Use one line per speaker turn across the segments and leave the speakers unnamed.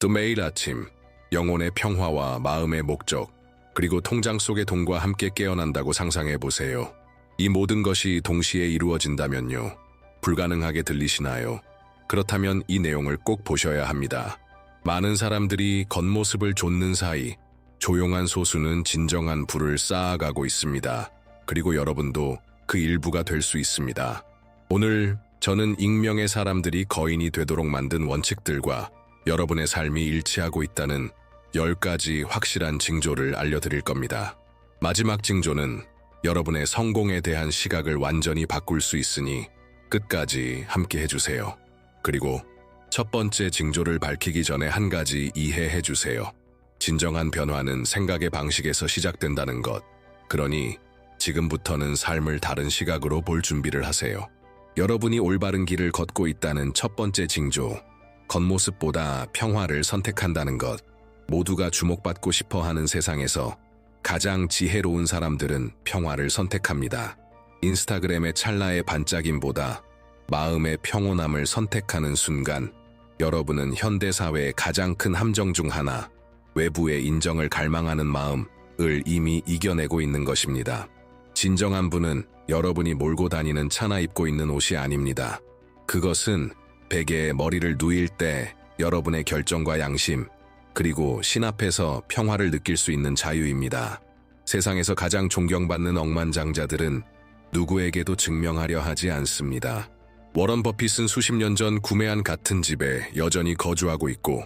또 매일 아침 영혼의 평화와 마음의 목적 그리고 통장 속의 돈과 함께 깨어난다고 상상해 보세요. 이 모든 것이 동시에 이루어진다면요. 불가능하게 들리시나요? 그렇다면 이 내용을 꼭 보셔야 합니다. 많은 사람들이 겉모습을 좇는 사이 조용한 소수는 진정한 불을 쌓아가고 있습니다. 그리고 여러분도 그 일부가 될 수 있습니다. 오늘 저는 익명의 사람들이 거인이 되도록 만든 원칙들과 여러분의 삶이 일치하고 있다는 10가지 확실한 징조를 알려드릴 겁니다. 마지막 징조는 여러분의 성공에 대한 시각을 완전히 바꿀 수 있으니 끝까지 함께 해주세요. 그리고 첫 번째 징조를 밝히기 전에 한 가지 이해해 주세요. 진정한 변화는 생각의 방식에서 시작된다는 것. 그러니 지금부터는 삶을 다른 시각으로 볼 준비를 하세요. 여러분이 올바른 길을 걷고 있다는 첫 번째 징조. 겉모습보다 평화를 선택한다는 것. 모두가 주목받고 싶어 하는 세상에서 가장 지혜로운 사람들은 평화를 선택합니다. 인스타그램의 찰나의 반짝임보다 마음의 평온함을 선택하는 순간 여러분은 현대사회의 가장 큰 함정 중 하나, 외부의 인정을 갈망하는 마음을 이미 이겨내고 있는 것입니다. 진정한 분은 여러분이 몰고 다니는 차나 입고 있는 옷이 아닙니다. 그것은 베개에 머리를 누일 때 여러분의 결정과 양심, 그리고 신 앞에서 평화를 느낄 수 있는 자유입니다. 세상에서 가장 존경받는 억만장자들은 누구에게도 증명하려 하지 않습니다. 워런 버핏은 수십 년 전 구매한 같은 집에 여전히 거주하고 있고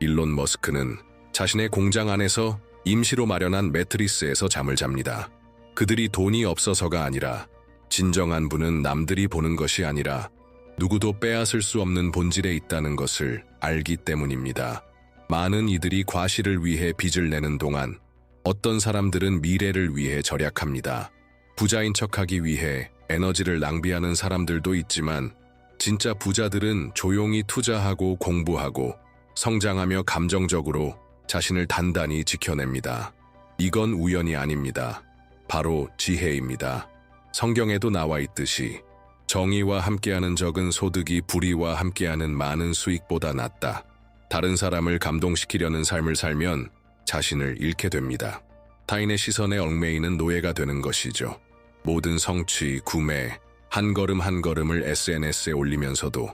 일론 머스크는 자신의 공장 안에서 임시로 마련한 매트리스에서 잠을 잡니다. 그들이 돈이 없어서가 아니라 진정한 분은 남들이 보는 것이 아니라 누구도 빼앗을 수 없는 본질에 있다는 것을 알기 때문입니다. 많은 이들이 과실을 위해 빚을 내는 동안 어떤 사람들은 미래를 위해 절약합니다. 부자인 척하기 위해 에너지를 낭비하는 사람들도 있지만 진짜 부자들은 조용히 투자하고 공부하고 성장하며 감정적으로 자신을 단단히 지켜냅니다. 이건 우연이 아닙니다. 바로 지혜입니다. 성경에도 나와 있듯이 정의와 함께하는 적은 소득이 불의와 함께하는 많은 수익보다 낫다. 다른 사람을 감동시키려는 삶을 살면 자신을 잃게 됩니다. 타인의 시선에 얽매이는 노예가 되는 것이죠. 모든 성취, 구매, 한 걸음 한 걸음을 SNS에 올리면서도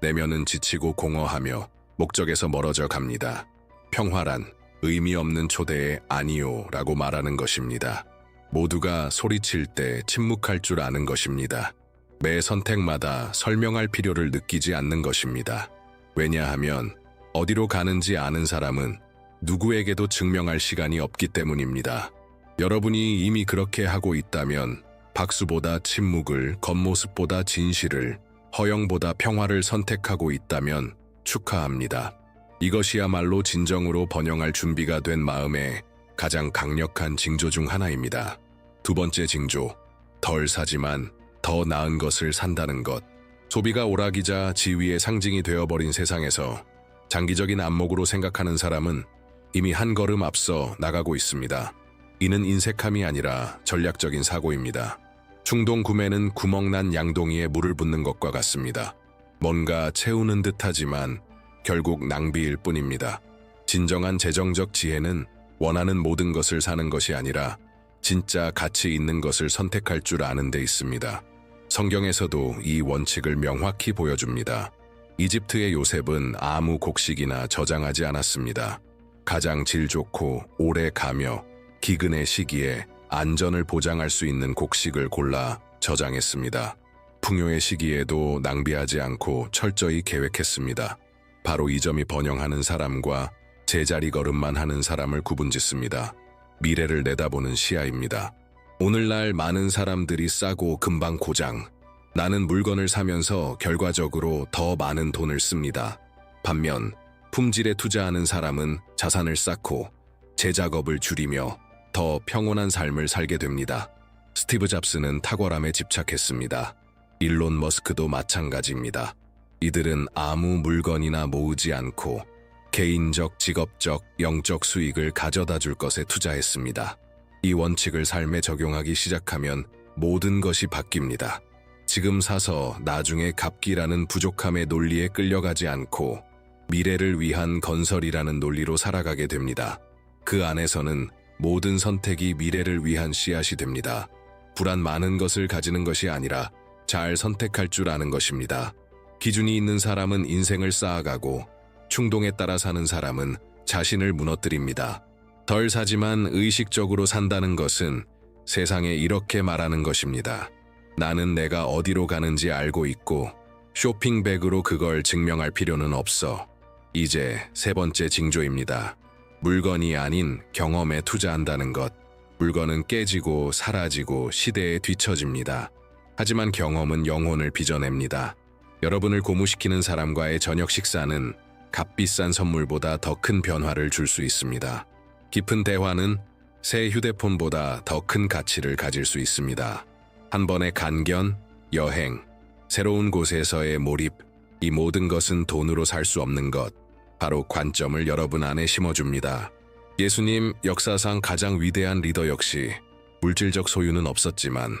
내면은 지치고 공허하며 목적에서 멀어져 갑니다. 평화란 의미 없는 초대에 아니요 라고 말하는 것입니다. 모두가 소리칠 때 침묵할 줄 아는 것입니다. 매 선택마다 설명할 필요를 느끼지 않는 것입니다. 왜냐하면 어디로 가는지 아는 사람은 누구에게도 증명할 시간이 없기 때문입니다. 여러분이 이미 그렇게 하고 있다면 박수보다 침묵을, 겉모습보다 진실을, 허영보다 평화를 선택하고 있다면 축하합니다. 이것이야말로 진정으로 번영할 준비가 된 마음의 가장 강력한 징조 중 하나입니다. 두 번째 징조, 덜 사지만 더 나은 것을 산다는 것. 소비가 오락이자 지위의 상징이 되어버린 세상에서 장기적인 안목으로 생각하는 사람은 이미 한 걸음 앞서 나가고 있습니다. 이는 인색함이 아니라 전략적인 사고입니다. 충동 구매는 구멍난 양동이에 물을 붓는 것과 같습니다. 뭔가 채우는 듯하지만 결국 낭비일 뿐입니다. 진정한 재정적 지혜는 원하는 모든 것을 사는 것이 아니라 진짜 가치 있는 것을 선택할 줄 아는 데 있습니다. 성경에서도 이 원칙을 명확히 보여줍니다. 이집트의 요셉은 아무 곡식이나 저장하지 않았습니다. 가장 질 좋고 오래 가며 기근의 시기에 안전을 보장할 수 있는 곡식을 골라 저장했습니다. 풍요의 시기에도 낭비하지 않고 철저히 계획했습니다. 바로 이 점이 번영하는 사람과 제자리 걸음만 하는 사람을 구분짓습니다. 미래를 내다보는 시야입니다. 오늘날 많은 사람들이 싸고 금방 고장, 나는 물건을 사면서 결과적으로 더 많은 돈을 씁니다. 반면 품질에 투자하는 사람은 자산을 쌓고 제 작업을 줄이며 더 평온한 삶을 살게 됩니다. 스티브 잡스는 탁월함에 집착했습니다. 일론 머스크도 마찬가지입니다. 이들은 아무 물건이나 모으지 않고 개인적, 직업적, 영적 수익을 가져다 줄 것에 투자했습니다. 이 원칙을 삶에 적용하기 시작하면 모든 것이 바뀝니다. 지금 사서 나중에 갚기라는 부족함의 논리에 끌려가지 않고 미래를 위한 건설이라는 논리로 살아가게 됩니다. 그 안에서는 모든 선택이 미래를 위한 씨앗이 됩니다. 불안 많은 것을 가지는 것이 아니라 잘 선택할 줄 아는 것입니다. 기준이 있는 사람은 인생을 쌓아가고 충동에 따라 사는 사람은 자신을 무너뜨립니다. 덜 사지만 의식적으로 산다는 것은 세상에 이렇게 말하는 것입니다. 나는 내가 어디로 가는지 알고 있고 쇼핑백으로 그걸 증명할 필요는 없어. 이제 세 번째 징조입니다. 물건이 아닌 경험에 투자한다는 것. 물건은 깨지고 사라지고 시대에 뒤처집니다. 하지만 경험은 영혼을 빚어냅니다. 여러분을 고무시키는 사람과의 저녁 식사는 값비싼 선물보다 더 큰 변화를 줄 수 있습니다. 깊은 대화는 새 휴대폰보다 더 큰 가치를 가질 수 있습니다. 한 번의 간견, 여행, 새로운 곳에서의 몰입, 이 모든 것은 돈으로 살 수 없는 것, 바로 관점을 여러분 안에 심어줍니다. 예수님 역사상 가장 위대한 리더 역시 물질적 소유는 없었지만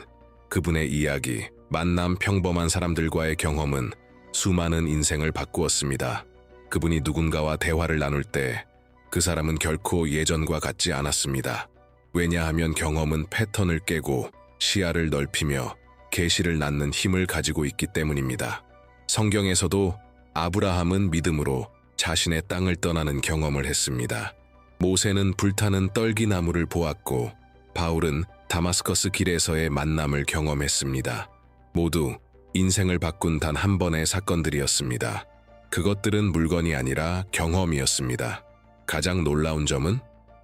그분의 이야기, 만남 평범한 사람들과의 경험은 수많은 인생을 바꾸었습니다. 그분이 누군가와 대화를 나눌 때 그 사람은 결코 예전과 같지 않았습니다. 왜냐하면 경험은 패턴을 깨고 시야를 넓히며 계시를 낳는 힘을 가지고 있기 때문입니다. 성경에서도 아브라함은 믿음으로 자신의 땅을 떠나는 경험을 했습니다. 모세는 불타는 떨기나무를 보았고 바울은 다마스커스 길에서의 만남을 경험했습니다. 모두 인생을 바꾼 단 한 번의 사건들이었습니다. 그것들은 물건이 아니라 경험이었습니다. 가장 놀라운 점은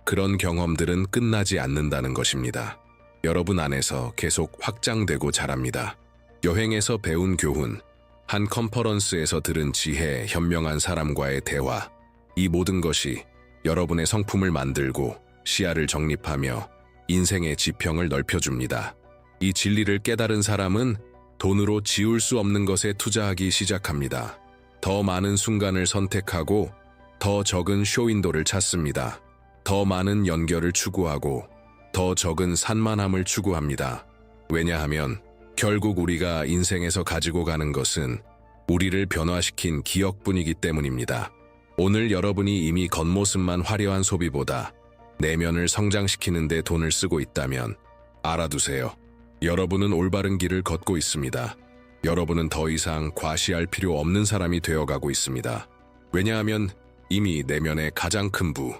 그런 경험들은 끝나지 않는다는 것입니다. 여러분 안에서 계속 확장되고 자랍니다. 여행에서 배운 교훈, 한 컨퍼런스에서 들은 지혜, 현명한 사람과의 대화, 이 모든 것이 여러분의 성품을 만들고 시야를 정립하며 인생의 지평을 넓혀줍니다. 이 진리를 깨달은 사람은 돈으로 지울 수 없는 것에 투자하기 시작합니다. 더 많은 순간을 선택하고 더 적은 쇼윈도를 찾습니다. 더 많은 연결을 추구하고 더 적은 산만함을 추구합니다. 왜냐하면 결국 우리가 인생에서 가지고 가는 것은 우리를 변화시킨 기억뿐이기 때문입니다. 오늘 여러분이 이미 겉모습만 화려한 소비보다 내면을 성장시키는 데 돈을 쓰고 있다면 알아두세요. 여러분은 올바른 길을 걷고 있습니다. 여러분은 더 이상 과시할 필요 없는 사람이 되어가고 있습니다. 왜냐하면 이미 내면의 가장 큰 부,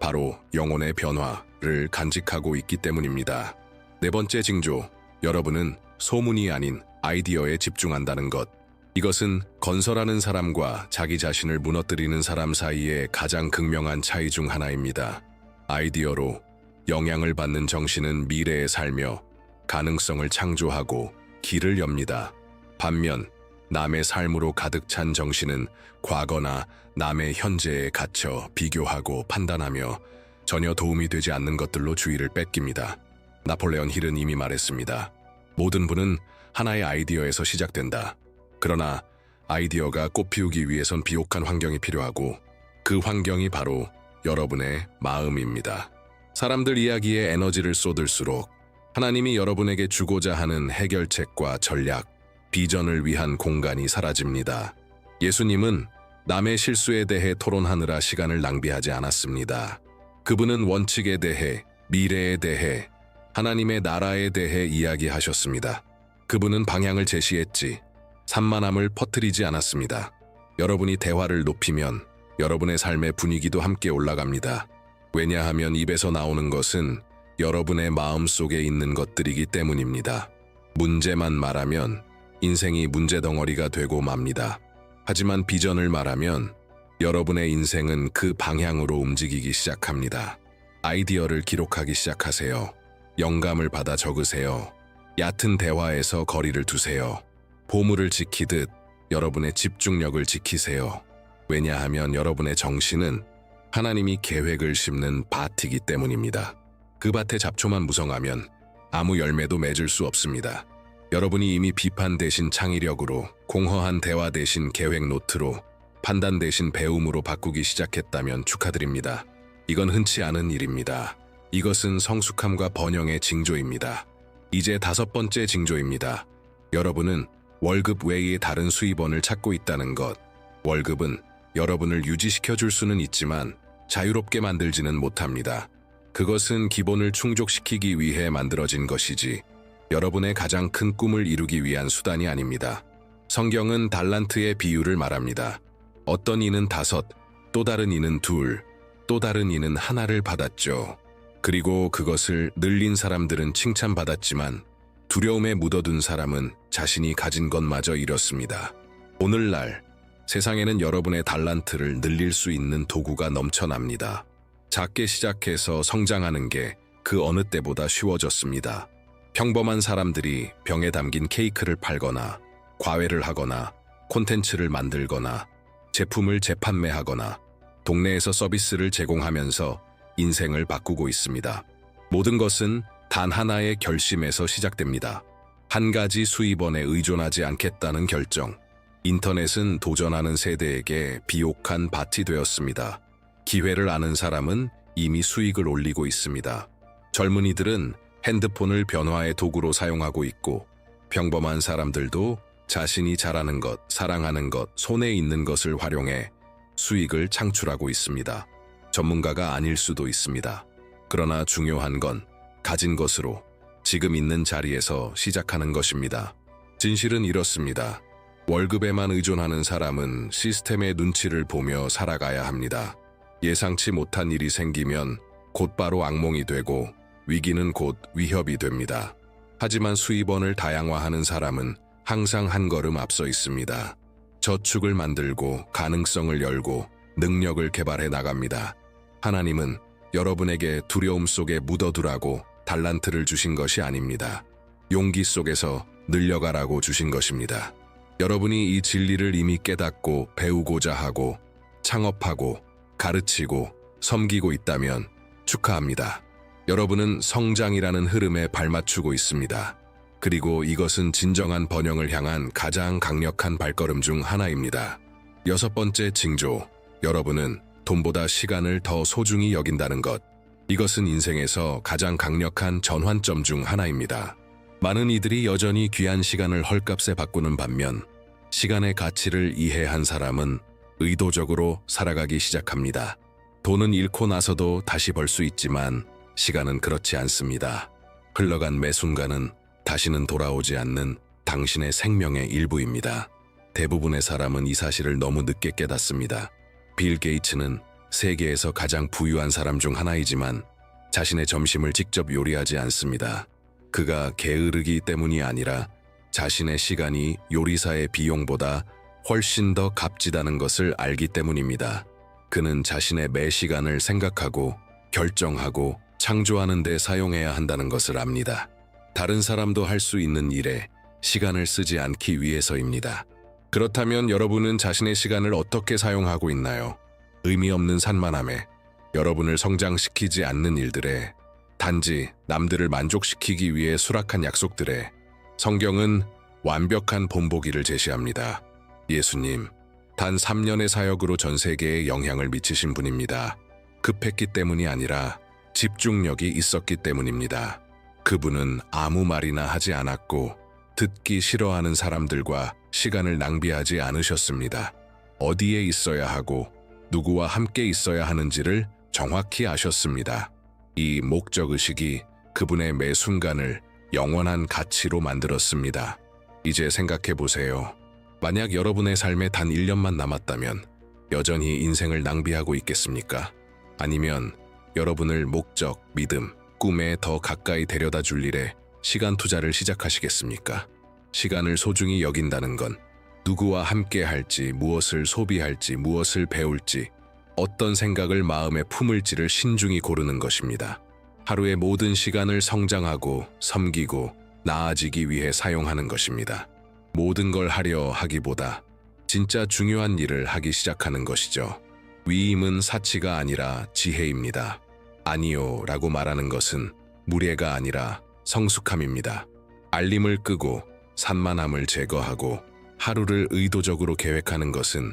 바로 영혼의 변화를 간직하고 있기 때문입니다. 네 번째 징조, 여러분은 소문이 아닌 아이디어에 집중한다는 것. 이것은 건설하는 사람과 자기 자신을 무너뜨리는 사람 사이의 가장 극명한 차이 중 하나입니다. 아이디어로 영향을 받는 정신은 미래에 살며 가능성을 창조하고 길을 엽니다. 반면 남의 삶으로 가득 찬 정신은 과거나 남의 현재에 갇혀 비교하고 판단하며 전혀 도움이 되지 않는 것들로 주의를 뺏깁니다. 나폴레온 힐은 이미 말했습니다. 모든 분은 하나의 아이디어에서 시작된다. 그러나 아이디어가 꽃피우기 위해선 비옥한 환경이 필요하고 그 환경이 바로 여러분의 마음입니다. 사람들 이야기에 에너지를 쏟을수록 하나님이 여러분에게 주고자 하는 해결책과 전략, 비전을 위한 공간이 사라집니다. 예수님은 남의 실수에 대해 토론하느라 시간을 낭비하지 않았습니다. 그분은 원칙에 대해, 미래에 대해, 하나님의 나라에 대해 이야기하셨습니다. 그분은 방향을 제시했지, 산만함을 퍼뜨리지 않았습니다. 여러분이 대화를 높이면 여러분의 삶의 분위기도 함께 올라갑니다. 왜냐하면 입에서 나오는 것은 여러분의 마음 속에 있는 것들이기 때문입니다. 문제만 말하면 인생이 문제덩어리가 되고 맙니다. 하지만 비전을 말하면 여러분의 인생은 그 방향으로 움직이기 시작합니다. 아이디어를 기록하기 시작하세요. 영감을 받아 적으세요. 얕은 대화에서 거리를 두세요. 보물을 지키듯 여러분의 집중력을 지키세요. 왜냐하면 여러분의 정신은 하나님이 계획을 심는 밭이기 때문입니다. 그 밭에 잡초만 무성하면 아무 열매도 맺을 수 없습니다. 여러분이 이미 비판 대신 창의력으로, 공허한 대화 대신 계획 노트로, 판단 대신 배움으로 바꾸기 시작했다면 축하드립니다. 이건 흔치 않은 일입니다. 이것은 성숙함과 번영의 징조입니다. 이제 다섯 번째 징조입니다. 여러분은 월급 외의 다른 수입원을 찾고 있다는 것. 월급은 여러분을 유지시켜 줄 수는 있지만 자유롭게 만들지는 못합니다. 그것은 기본을 충족시키기 위해 만들어진 것이지 여러분의 가장 큰 꿈을 이루기 위한 수단이 아닙니다. 성경은 달란트의 비유를 말합니다. 어떤 이는 다섯, 또 다른 이는 둘, 또 다른 이는 하나를 받았죠. 그리고 그것을 늘린 사람들은 칭찬받았지만 두려움에 묻어둔 사람은 자신이 가진 것마저 잃었습니다. 오늘날 세상에는 여러분의 달란트를 늘릴 수 있는 도구가 넘쳐납니다. 작게 시작해서 성장하는 게 그 어느 때보다 쉬워졌습니다. 평범한 사람들이 병에 담긴 케이크를 팔거나 과외를 하거나 콘텐츠를 만들거나 제품을 재판매하거나 동네에서 서비스를 제공하면서 인생을 바꾸고 있습니다. 모든 것은 단 하나의 결심에서 시작됩니다. 한 가지 수입원에 의존하지 않겠다는 결정. 인터넷은 도전하는 세대에게 비옥한 밭이 되었습니다. 기회를 아는 사람은 이미 수익을 올리고 있습니다. 젊은이들은 핸드폰을 변화의 도구로 사용하고 있고 평범한 사람들도 자신이 잘하는 것, 사랑하는 것, 손에 있는 것을 활용해 수익을 창출하고 있습니다. 전문가가 아닐 수도 있습니다. 그러나 중요한 건 가진 것으로 지금 있는 자리에서 시작하는 것입니다. 진실은 이렇습니다. 월급에만 의존하는 사람은 시스템의 눈치를 보며 살아가야 합니다. 예상치 못한 일이 생기면 곧바로 악몽이 되고 위기는 곧 위협이 됩니다. 하지만 수입원을 다양화하는 사람은 항상 한 걸음 앞서 있습니다. 저축을 만들고 가능성을 열고 능력을 개발해 나갑니다. 하나님은 여러분에게 두려움 속에 묻어두라고 달란트를 주신 것이 아닙니다. 용기 속에서 늘려가라고 주신 것입니다. 여러분이 이 진리를 이미 깨닫고 배우고자 하고 창업하고 가르치고 섬기고 있다면 축하합니다. 여러분은 성장이라는 흐름에 발맞추고 있습니다. 그리고 이것은 진정한 번영을 향한 가장 강력한 발걸음 중 하나입니다. 여섯 번째 징조. 여러분은 돈보다 시간을 더 소중히 여긴다는 것. 이것은 인생에서 가장 강력한 전환점 중 하나입니다. 많은 이들이 여전히 귀한 시간을 헐값에 바꾸는 반면 시간의 가치를 이해한 사람은 의도적으로 살아가기 시작합니다. 돈은 잃고 나서도 다시 벌 수 있지만 시간은 그렇지 않습니다. 흘러간 매 순간은 다시는 돌아오지 않는 당신의 생명의 일부입니다. 대부분의 사람은 이 사실을 너무 늦게 깨닫습니다. 빌 게이츠는 세계에서 가장 부유한 사람 중 하나이지만 자신의 점심을 직접 요리하지 않습니다. 그가 게으르기 때문이 아니라 자신의 시간이 요리사의 비용보다 훨씬 더 값지다는 것을 알기 때문입니다. 그는 자신의 매 시간을 생각하고 결정하고 창조하는 데 사용해야 한다는 것을 압니다. 다른 사람도 할 수 있는 일에 시간을 쓰지 않기 위해서입니다. 그렇다면 여러분은 자신의 시간을 어떻게 사용하고 있나요? 의미 없는 산만함에 여러분을 성장시키지 않는 일들에 단지 남들을 만족시키기 위해 수락한 약속들에 성경은 완벽한 본보기를 제시합니다. 예수님, 단 3년의 사역으로 전 세계에 영향을 미치신 분입니다. 급했기 때문이 아니라 집중력이 있었기 때문입니다. 그분은 아무 말이나 하지 않았고 듣기 싫어하는 사람들과 시간을 낭비하지 않으셨습니다. 어디에 있어야 하고 누구와 함께 있어야 하는지를 정확히 아셨습니다. 이 목적 의식이 그분의 매 순간을 영원한 가치로 만들었습니다. 이제 생각해 보세요. 만약 여러분의 삶에 단 1년만 남았다면 여전히 인생을 낭비하고 있겠습니까? 아니면 여러분을 목적, 믿음, 꿈에 더 가까이 데려다 줄 일에 시간 투자를 시작하시겠습니까? 시간을 소중히 여긴다는 건 누구와 함께 할지, 무엇을 소비할지, 무엇을 배울지, 어떤 생각을 마음에 품을지를 신중히 고르는 것입니다. 하루의 모든 시간을 성장하고 섬기고 나아지기 위해 사용하는 것입니다. 모든 걸 하려 하기보다 진짜 중요한 일을 하기 시작하는 것이죠. 위임은 사치가 아니라 지혜입니다. 아니요 라고 말하는 것은 무례가 아니라 성숙함입니다. 알림을 끄고 산만함을 제거하고 하루를 의도적으로 계획하는 것은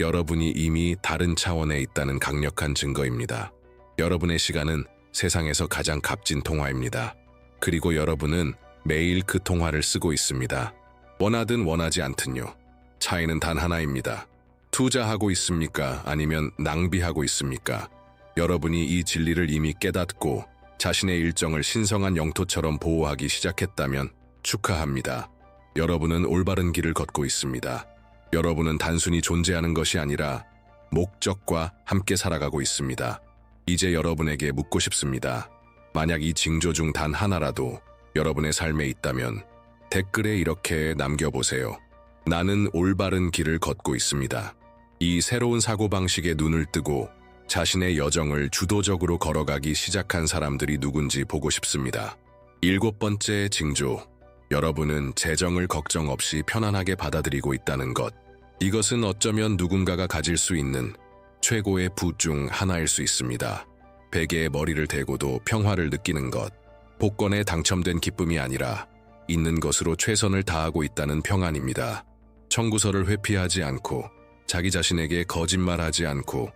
여러분이 이미 다른 차원에 있다는 강력한 증거입니다. 여러분의 시간은 세상에서 가장 값진 통화입니다. 그리고 여러분은 매일 그 통화를 쓰고 있습니다. 원하든 원하지 않든요. 차이는 단 하나입니다. 투자하고 있습니까? 아니면 낭비하고 있습니까? 여러분이 이 진리를 이미 깨닫고 자신의 일정을 신성한 영토처럼 보호하기 시작했다면 축하합니다. 여러분은 올바른 길을 걷고 있습니다. 여러분은 단순히 존재하는 것이 아니라 목적과 함께 살아가고 있습니다. 이제 여러분에게 묻고 싶습니다. 만약 이 징조 중 단 하나라도 여러분의 삶에 있다면 댓글에 이렇게 남겨보세요. 나는 올바른 길을 걷고 있습니다. 이 새로운 사고방식에 눈을 뜨고 자신의 여정을 주도적으로 걸어가기 시작한 사람들이 누군지 보고 싶습니다. 일곱 번째 징조. 여러분은 재정을 걱정 없이 편안하게 받아들이고 있다는 것. 이것은 어쩌면 누군가가 가질 수 있는 최고의 부 중 하나일 수 있습니다. 베개에 머리를 대고도 평화를 느끼는 것. 복권에 당첨된 기쁨이 아니라 있는 것으로 최선을 다하고 있다는 평안입니다. 청구서를 회피하지 않고 자기 자신에게 거짓말하지 않고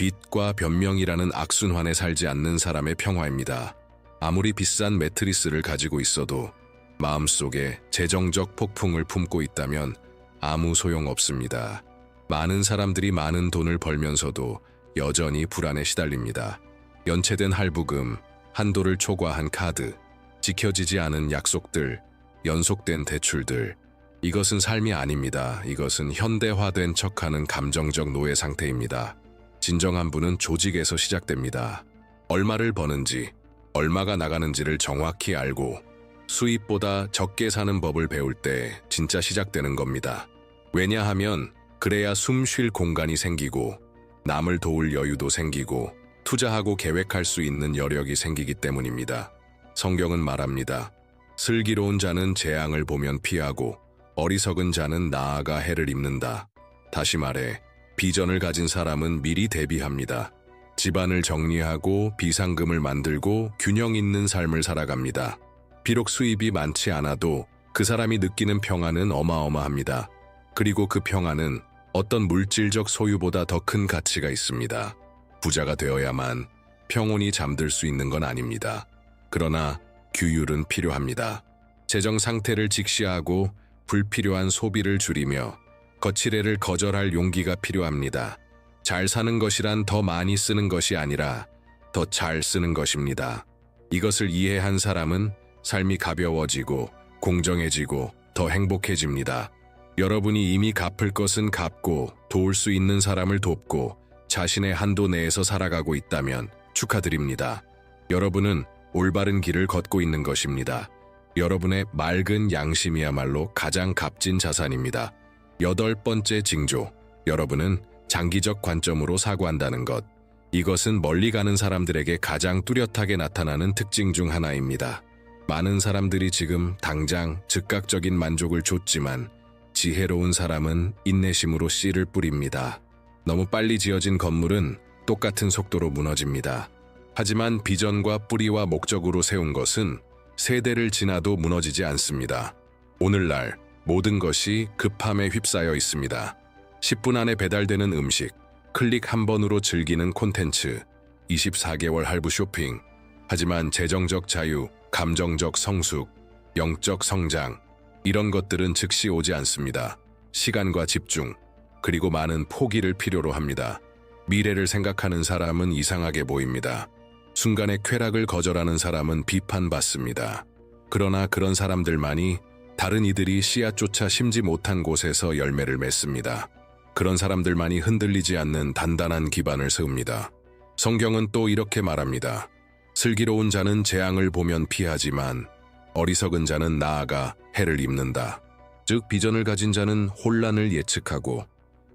빚과 변명이라는 악순환에 살지 않는 사람의 평화입니다. 아무리 비싼 매트리스를 가지고 있어도 마음속에 재정적 폭풍을 품고 있다면 아무 소용 없습니다. 많은 사람들이 많은 돈을 벌면서도 여전히 불안에 시달립니다. 연체된 할부금, 한도를 초과한 카드, 지켜지지 않은 약속들, 연속된 대출들. 이것은 삶이 아닙니다. 이것은 현대화된 척하는 감정적 노예 상태입니다. 진정한 부는 조직에서 시작됩니다. 얼마를 버는지, 얼마가 나가는지를 정확히 알고 수입보다 적게 사는 법을 배울 때 진짜 시작되는 겁니다. 왜냐하면 그래야 숨 쉴 공간이 생기고 남을 도울 여유도 생기고 투자하고 계획할 수 있는 여력이 생기기 때문입니다. 성경은 말합니다. 슬기로운 자는 재앙을 보면 피하고 어리석은 자는 나아가 해를 입는다. 다시 말해 비전을 가진 사람은 미리 대비합니다. 집안을 정리하고 비상금을 만들고 균형 있는 삶을 살아갑니다. 비록 수입이 많지 않아도 그 사람이 느끼는 평안은 어마어마합니다. 그리고 그 평안은 어떤 물질적 소유보다 더 큰 가치가 있습니다. 부자가 되어야만 평온이 잠들 수 있는 건 아닙니다. 그러나 규율은 필요합니다. 재정 상태를 직시하고 불필요한 소비를 줄이며 거칠애를 거절할 용기가 필요합니다. 잘 사는 것이란 더 많이 쓰는 것이 아니라 더 잘 쓰는 것입니다. 이것을 이해한 사람은 삶이 가벼워지고 공정해지고 더 행복해집니다. 여러분이 이미 갚을 것은 갚고 도울 수 있는 사람을 돕고 자신의 한도 내에서 살아가고 있다면 축하드립니다. 여러분은 올바른 길을 걷고 있는 것입니다. 여러분의 맑은 양심이야말로 가장 값진 자산입니다. 여덟 번째 징조. 여러분은 장기적 관점으로 사고한다는 것. 이것은 멀리 가는 사람들에게 가장 뚜렷하게 나타나는 특징 중 하나입니다. 많은 사람들이 지금 당장 즉각적인 만족을 줬지만 지혜로운 사람은 인내심으로 씨를 뿌립니다. 너무 빨리 지어진 건물은 똑같은 속도로 무너집니다. 하지만 비전과 뿌리와 목적으로 세운 것은 세대를 지나도 무너지지 않습니다. 오늘날 모든 것이 급함에 휩싸여 있습니다. 10분 안에 배달되는 음식, 클릭 한 번으로 즐기는 콘텐츠, 24개월 할부 쇼핑. 하지만 재정적 자유, 감정적 성숙, 영적 성장, 이런 것들은 즉시 오지 않습니다. 시간과 집중, 그리고 많은 포기를 필요로 합니다. 미래를 생각하는 사람은 이상하게 보입니다. 순간의 쾌락을 거절하는 사람은 비판받습니다. 그러나 그런 사람들만이 다른 이들이 씨앗조차 심지 못한 곳에서 열매를 맺습니다. 그런 사람들만이 흔들리지 않는 단단한 기반을 세웁니다. 성경은 또 이렇게 말합니다. 슬기로운 자는 재앙을 보면 피하지만 어리석은 자는 나아가 해를 입는다. 즉 비전을 가진 자는 혼란을 예측하고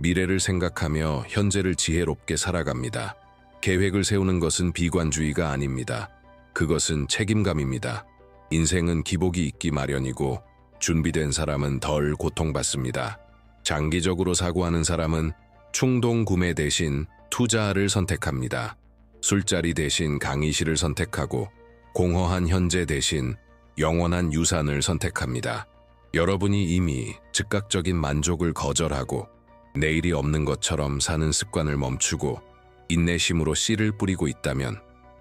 미래를 생각하며 현재를 지혜롭게 살아갑니다. 계획을 세우는 것은 비관주의가 아닙니다. 그것은 책임감입니다. 인생은 기복이 있기 마련이고 준비된 사람은 덜 고통받습니다. 장기적으로 사고하는 사람은 충동 구매 대신 투자를 선택합니다. 술자리 대신 강의실을 선택하고 공허한 현재 대신 영원한 유산을 선택합니다. 여러분이 이미 즉각적인 만족을 거절하고 내일이 없는 것처럼 사는 습관을 멈추고 인내심으로 씨를 뿌리고 있다면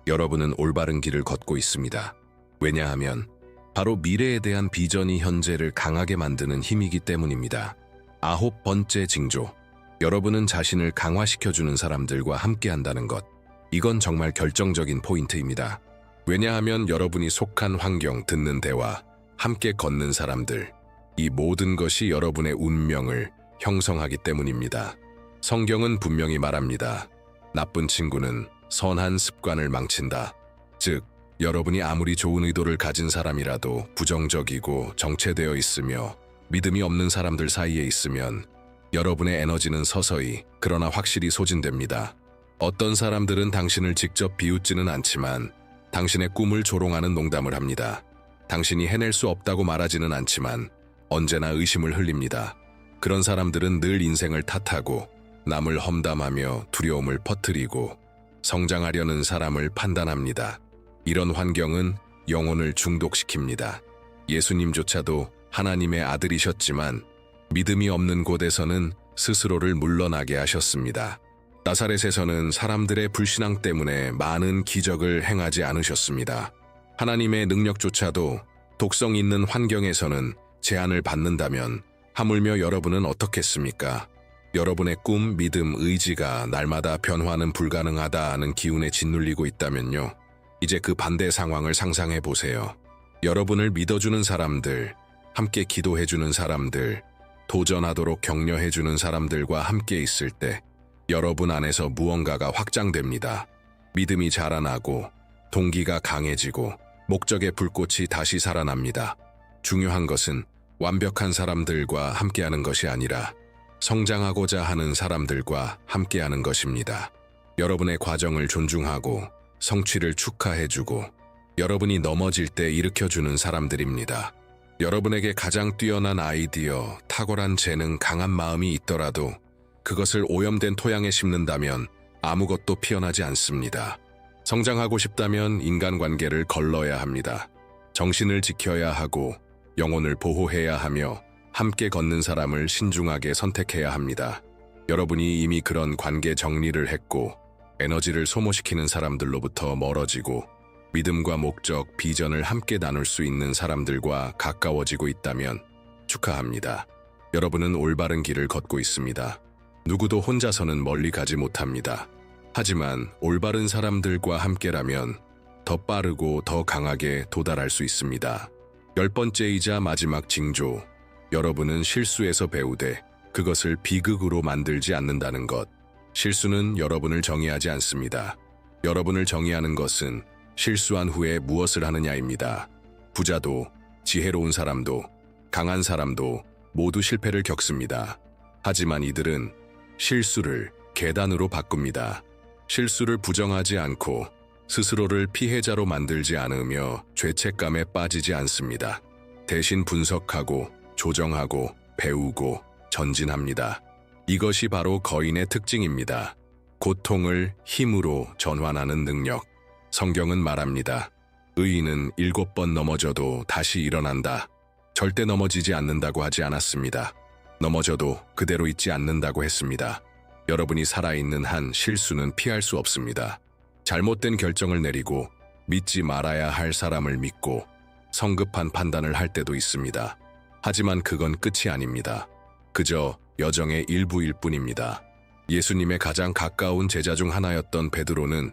여러분은 올바른 길을 걷고 있습니다. 왜냐하면 바로 미래에 대한 비전이 현재를 강하게 만드는 힘이기 때문입니다. 아홉 번째 징조. 여러분은 자신을 강화시켜주는 사람들과 함께 한다는 것. 이건 정말 결정적인 포인트입니다. 왜냐하면 여러분이 속한 환경, 듣는 대화, 함께 걷는 사람들, 이 모든 것이 여러분의 운명을 형성하기 때문입니다. 성경은 분명히 말합니다. 나쁜 친구는 선한 습관을 망친다. 즉, 여러분이 아무리 좋은 의도를 가진 사람이라도 부정적이고 정체되어 있으며 믿음이 없는 사람들 사이에 있으면 여러분의 에너지는 서서히 그러나 확실히 소진됩니다. 어떤 사람들은 당신을 직접 비웃지는 않지만 당신의 꿈을 조롱하는 농담을 합니다. 당신이 해낼 수 없다고 말하지는 않지만 언제나 의심을 흘립니다. 그런 사람들은 늘 인생을 탓하고 남을 험담하며 두려움을 퍼뜨리고 성장하려는 사람을 판단합니다. 이런 환경은 영혼을 중독시킵니다. 예수님조차도 하나님의 아들이셨지만 믿음이 없는 곳에서는 스스로를 물러나게 하셨습니다. 나사렛에서는 사람들의 불신앙 때문에 많은 기적을 행하지 않으셨습니다. 하나님의 능력조차도 독성 있는 환경에서는 제한을 받는다면 하물며 여러분은 어떻겠습니까? 여러분의 꿈, 믿음, 의지가 날마다 변화는 불가능하다는 기운에 짓눌리고 있다면요. 이제 그 반대 상황을 상상해 보세요. 여러분을 믿어주는 사람들, 함께 기도해주는 사람들, 도전하도록 격려해주는 사람들과 함께 있을 때 여러분 안에서 무언가가 확장됩니다. 믿음이 자라나고 동기가 강해지고 목적의 불꽃이 다시 살아납니다. 중요한 것은 완벽한 사람들과 함께하는 것이 아니라 성장하고자 하는 사람들과 함께하는 것입니다. 여러분의 과정을 존중하고 성취를 축하해주고 여러분이 넘어질 때 일으켜주는 사람들입니다. 여러분에게 가장 뛰어난 아이디어, 탁월한 재능, 강한 마음이 있더라도 그것을 오염된 토양에 심는다면 아무것도 피어나지 않습니다. 성장하고 싶다면 인간관계를 걸러야 합니다. 정신을 지켜야 하고 영혼을 보호해야 하며 함께 걷는 사람을 신중하게 선택해야 합니다. 여러분이 이미 그런 관계 정리를 했고 에너지를 소모시키는 사람들로부터 멀어지고 믿음과 목적, 비전을 함께 나눌 수 있는 사람들과 가까워지고 있다면 축하합니다. 여러분은 올바른 길을 걷고 있습니다. 누구도 혼자서는 멀리 가지 못합니다. 하지만 올바른 사람들과 함께라면 더 빠르고 더 강하게 도달할 수 있습니다. 열 번째이자 마지막 징조. 여러분은 실수에서 배우되 그것을 비극으로 만들지 않는다는 것. 실수는 여러분을 정의하지 않습니다. 여러분을 정의하는 것은 실수한 후에 무엇을 하느냐입니다. 부자도, 지혜로운 사람도, 강한 사람도 모두 실패를 겪습니다. 하지만 이들은 실수를 계단으로 바꿉니다. 실수를 부정하지 않고 스스로를 피해자로 만들지 않으며 죄책감에 빠지지 않습니다. 대신 분석하고 조정하고 배우고 전진합니다. 이것이 바로 거인의 특징입니다. 고통을 힘으로 전환하는 능력. 성경은 말합니다. 의인은 일곱 번 넘어져도 다시 일어난다. 절대 넘어지지 않는다고 하지 않았습니다. 넘어져도 그대로 있지 않는다고 했습니다. 여러분이 살아있는 한 실수는 피할 수 없습니다. 잘못된 결정을 내리고 믿지 말아야 할 사람을 믿고 성급한 판단을 할 때도 있습니다. 하지만 그건 끝이 아닙니다. 그저 여정의 일부일 뿐입니다. 예수님의 가장 가까운 제자 중 하나였던 베드로는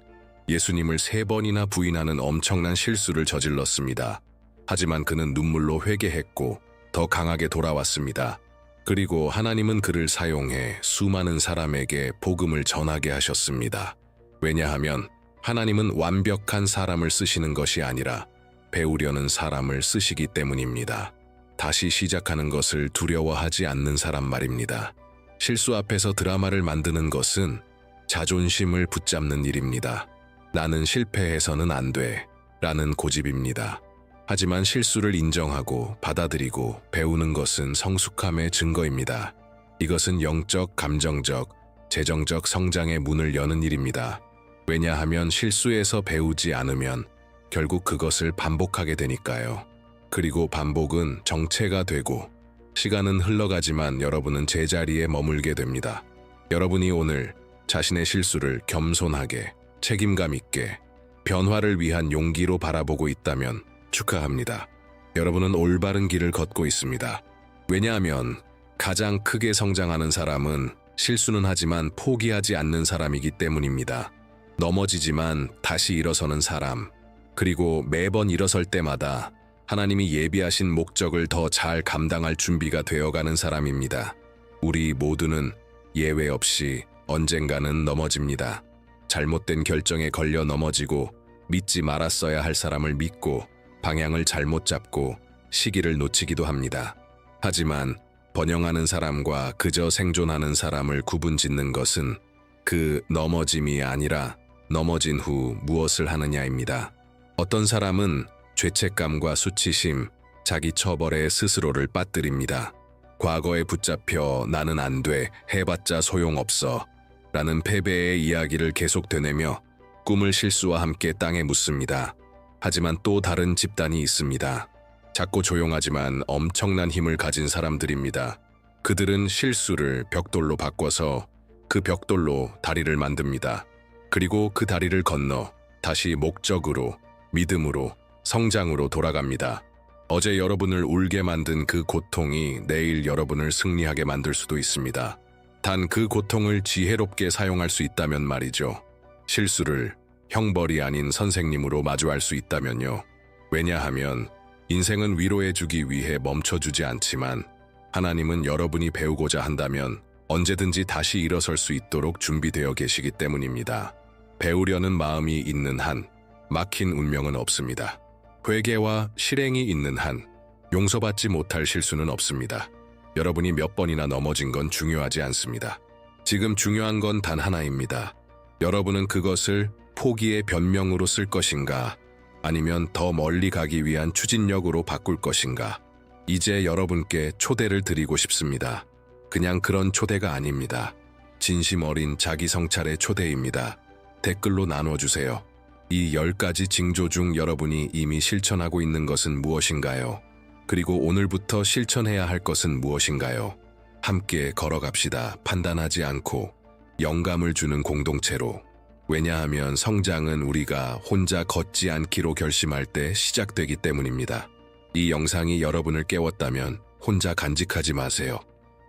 예수님을 세 번이나 부인하는 엄청난 실수를 저질렀습니다. 하지만 그는 눈물로 회개했고 더 강하게 돌아왔습니다. 그리고 하나님은 그를 사용해 수많은 사람에게 복음을 전하게 하셨습니다. 왜냐하면 하나님은 완벽한 사람을 쓰시는 것이 아니라 배우려는 사람을 쓰시기 때문입니다. 다시 시작하는 것을 두려워하지 않는 사람 말입니다. 실수 앞에서 드라마를 만드는 것은 자존심을 붙잡는 일입니다. 나는 실패해서는 안 돼. 라는 고집입니다. 하지만 실수를 인정하고 받아들이고 배우는 것은 성숙함의 증거입니다. 이것은 영적, 감정적, 재정적 성장의 문을 여는 일입니다. 왜냐하면 실수에서 배우지 않으면 결국 그것을 반복하게 되니까요. 그리고 반복은 정체가 되고 시간은 흘러가지만 여러분은 제자리에 머물게 됩니다. 여러분이 오늘 자신의 실수를 겸손하게 책임감 있게 변화를 위한 용기로 바라보고 있다면 축하합니다. 여러분은 올바른 길을 걷고 있습니다. 왜냐하면 가장 크게 성장하는 사람은 실수는 하지만 포기하지 않는 사람이기 때문입니다. 넘어지지만 다시 일어서는 사람. 그리고 매번 일어설 때마다 하나님이 예비하신 목적을 더 잘 감당할 준비가 되어가는 사람입니다. 우리 모두는 예외 없이 언젠가는 넘어집니다. 잘못된 결정에 걸려 넘어지고 믿지 말았어야 할 사람을 믿고 방향을 잘못 잡고 시기를 놓치기도 합니다. 하지만 번영하는 사람과 그저 생존하는 사람을 구분 짓는 것은 그 넘어짐이 아니라 넘어진 후 무엇을 하느냐입니다. 어떤 사람은 죄책감과 수치심, 자기 처벌에 스스로를 빠뜨립니다. 과거에 붙잡혀 나는 안 돼, 해봤자 소용없어 라는 패배의 이야기를 계속 되뇌며 꿈을 실수와 함께 땅에 묻습니다. 하지만 또 다른 집단이 있습니다. 작고 조용하지만 엄청난 힘을 가진 사람들입니다. 그들은 실수를 벽돌로 바꿔서 그 벽돌로 다리를 만듭니다. 그리고 그 다리를 건너 다시 목적으로, 믿음으로, 성장으로 돌아갑니다. 어제 여러분을 울게 만든 그 고통이 내일 여러분을 승리하게 만들 수도 있습니다. 단 그 고통을 지혜롭게 사용할 수 있다면 말이죠. 실수를 형벌이 아닌 선생님으로 마주할 수 있다면요. 왜냐하면 인생은 위로해주기 위해 멈춰주지 않지만 하나님은 여러분이 배우고자 한다면 언제든지 다시 일어설 수 있도록 준비되어 계시기 때문입니다. 배우려는 마음이 있는 한 막힌 운명은 없습니다. 회개와 실행이 있는 한 용서받지 못할 실수는 없습니다. 여러분이 몇 번이나 넘어진 건 중요하지 않습니다. 지금 중요한 건 단 하나입니다. 여러분은 그것을 포기의 변명으로 쓸 것인가 아니면 더 멀리 가기 위한 추진력으로 바꿀 것인가 이제 여러분께 초대를 드리고 싶습니다. 그냥 그런 초대가 아닙니다. 진심 어린 자기 성찰의 초대입니다. 댓글로 나눠주세요. 이 10가지 징조 중 여러분이 이미 실천하고 있는 것은 무엇인가요? 그리고 오늘부터 실천해야 할 것은 무엇인가요? 함께 걸어갑시다. 판단하지 않고 영감을 주는 공동체로. 왜냐하면 성장은 우리가 혼자 걷지 않기로 결심할 때 시작되기 때문입니다. 이 영상이 여러분을 깨웠다면 혼자 간직하지 마세요.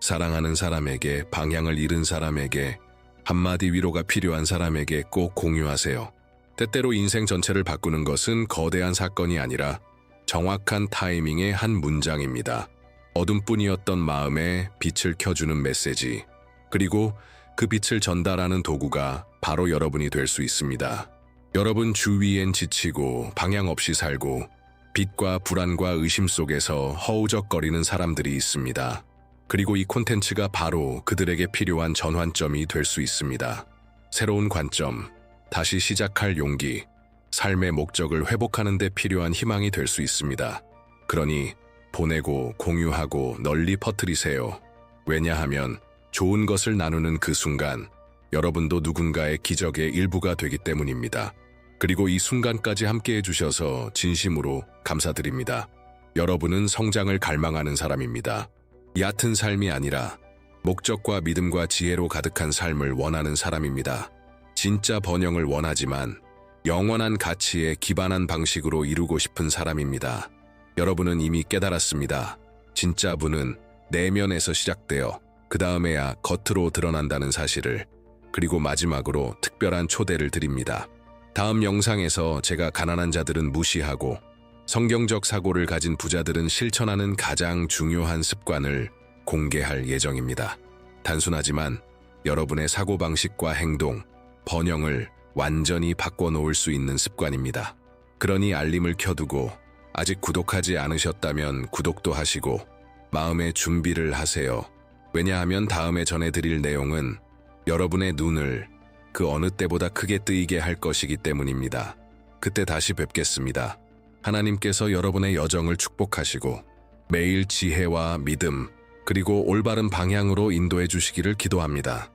사랑하는 사람에게, 방향을 잃은 사람에게, 한마디 위로가 필요한 사람에게 꼭 공유하세요. 때때로 인생 전체를 바꾸는 것은 거대한 사건이 아니라 정확한 타이밍의 한 문장입니다. 어둠뿐이었던 마음에 빛을 켜주는 메시지. 그리고 그 빛을 전달하는 도구가 바로 여러분이 될 수 있습니다. 여러분 주위엔 지치고 방향 없이 살고 빛과 불안과 의심 속에서 허우적거리는 사람들이 있습니다. 그리고 이 콘텐츠가 바로 그들에게 필요한 전환점이 될 수 있습니다. 새로운 관점, 다시 시작할 용기, 삶의 목적을 회복하는 데 필요한 희망이 될 수 있습니다. 그러니 보내고 공유하고 널리 퍼뜨리세요. 왜냐하면 좋은 것을 나누는 그 순간 여러분도 누군가의 기적의 일부가 되기 때문입니다. 그리고 이 순간까지 함께 해주셔서 진심으로 감사드립니다. 여러분은 성장을 갈망하는 사람입니다. 얕은 삶이 아니라 목적과 믿음과 지혜로 가득한 삶을 원하는 사람입니다. 진짜 번영을 원하지만 영원한 가치에 기반한 방식으로 이루고 싶은 사람입니다. 여러분은 이미 깨달았습니다. 진짜 분은 내면에서 시작되어 그 다음에야 겉으로 드러난다는 사실을 그리고 마지막으로 특별한 초대를 드립니다. 다음 영상에서 제가 가난한 자들은 무시하고 성경적 사고를 가진 부자들은 실천하는 가장 중요한 습관을 공개할 예정입니다. 단순하지만 여러분의 사고방식과 행동, 번영을 완전히 바꿔놓을 수 있는 습관입니다. 그러니 알림을 켜두고 아직 구독하지 않으셨다면 구독도 하시고 마음의 준비를 하세요. 왜냐하면 다음에 전해드릴 내용은 여러분의 눈을 그 어느 때보다 크게 뜨이게 할 것이기 때문입니다. 그때 다시 뵙겠습니다. 하나님께서 여러분의 여정을 축복하시고 매일 지혜와 믿음 그리고 올바른 방향으로 인도해 주시기를 기도합니다.